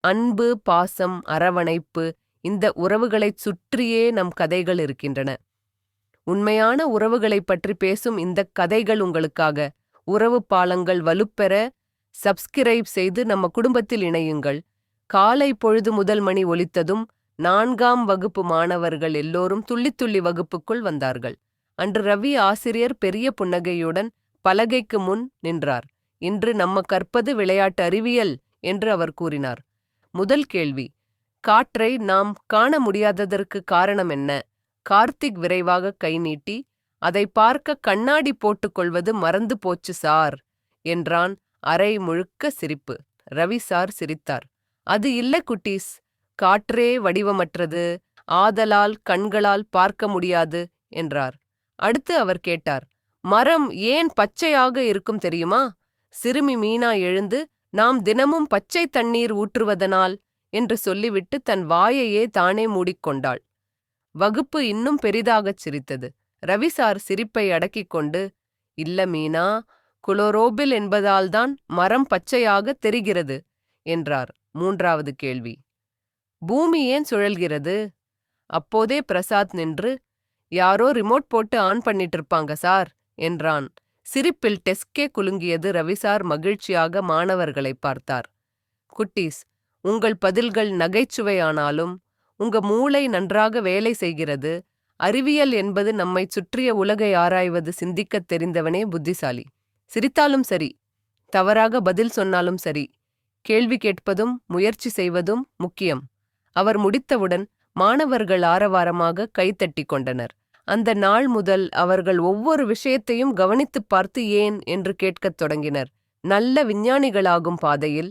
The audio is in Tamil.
அன்பு பாசம் அரவணைப்பு இந்த உறவுகளைச் சுற்றியே நம் கதைகள் இருக்கின்றன. உண்மையான உறவுகளைப் பற்றி பேசும் இந்தக் கதைகள் உங்களுக்காக. உறவு பாலங்கள் வலுப்பெற சப்ஸ்கிரைப் செய்து நம்ம குடும்பத்தில் இணையுங்கள். காலை பொழுது முதல் மணி ஒலித்ததும் நான்காம் வகுப்பு மாணவர்கள் எல்லோரும் துள்ளித்துள்ளி வகுப்புக்குள் வந்தார்கள். அன்று ரவி ஆசிரியர் பெரிய புன்னகையுடன் பலகைக்கு முன் நின்றார். இன்று நம்ம கற்பது விளையாட்டு அறிவியல் என்று அவர் கூறினார். முதல் கேள்வி. காற்றை நாம் காண முடியாததற்கு காரணம் என்ன? கார்த்திக் விரைவாக கை நீட்டி அதை பார்க்க கண்ணாடி போட்டுக்கொள்வது மறந்து போச்சு சார் என்றான் அரை முழுக்க சிரிப்பு. ரவி சார் சிரித்தார். அது இல்ல குட்டீஸ். காற்றே வடிவமற்றது. ஆதலால் கண்களால் பார்க்க முடியாது என்றார். அடுத்து அவர் கேட்டார். மரம் ஏன் பச்சையாக இருக்கும் தெரியுமா சிறுமி மீனா எழுந்து நாம் தினமும் பச்சை தண்ணீர் ஊற்றுவதனால் என்று சொல்லிவிட்டு தன் வாயையே தானே மூடிக்கொண்டாள். வகுப்பு இன்னும் பெரிதாகச் சிரித்தது. ரவிசார் சிரிப்பை அடக்கிக் கொண்டு இல்ல மீனா குளோரோபில் என்பதால்தான் மரம் பச்சையாக தெரிகிறது என்றார் மூன்றாவது கேள்வி. பூமி ஏன் சுழல்கிறது? அப்போதே பிரசாத் நின்று யாரோ ரிமோட் போட்டு ஆன் பண்ணிட்டு இருப்பாங்க சார் என்றான் சிரிப்பில் டெஸ்கே குலுங்கியது ரவிசார் மகிழ்ச்சியாக மாணவர்களை பார்த்தார். குட்டீஸ் உங்கள் பதில்கள் நகைச்சுவையானாலும் உங்க மூளை நன்றாக வேலை செய்கிறது அறிவியல் என்பது நம்மை சுற்றிய உலகை ஆராய்வது சிந்திக்கத் தெரிந்தவனே புத்திசாலி. சிரித்தாலும் சரி தவறாக பதில் சொன்னாலும் சரி கேள்வி கேட்பதும் முயற்சி செய்வதும் முக்கியம். அவர் முடித்தவுடன் மாணவர்கள் ஆரவாரமாக கைத்தட்டி கொண்டனர். அந்த நாள் முதல் அவர்கள் ஒவ்வொரு விஷயத்தையும் கவனித்துப் பார்த்து ஏன் என்று கேட்கத் தொடங்கினர். நல்ல விஞ்ஞானிகளாகும் பாதையில்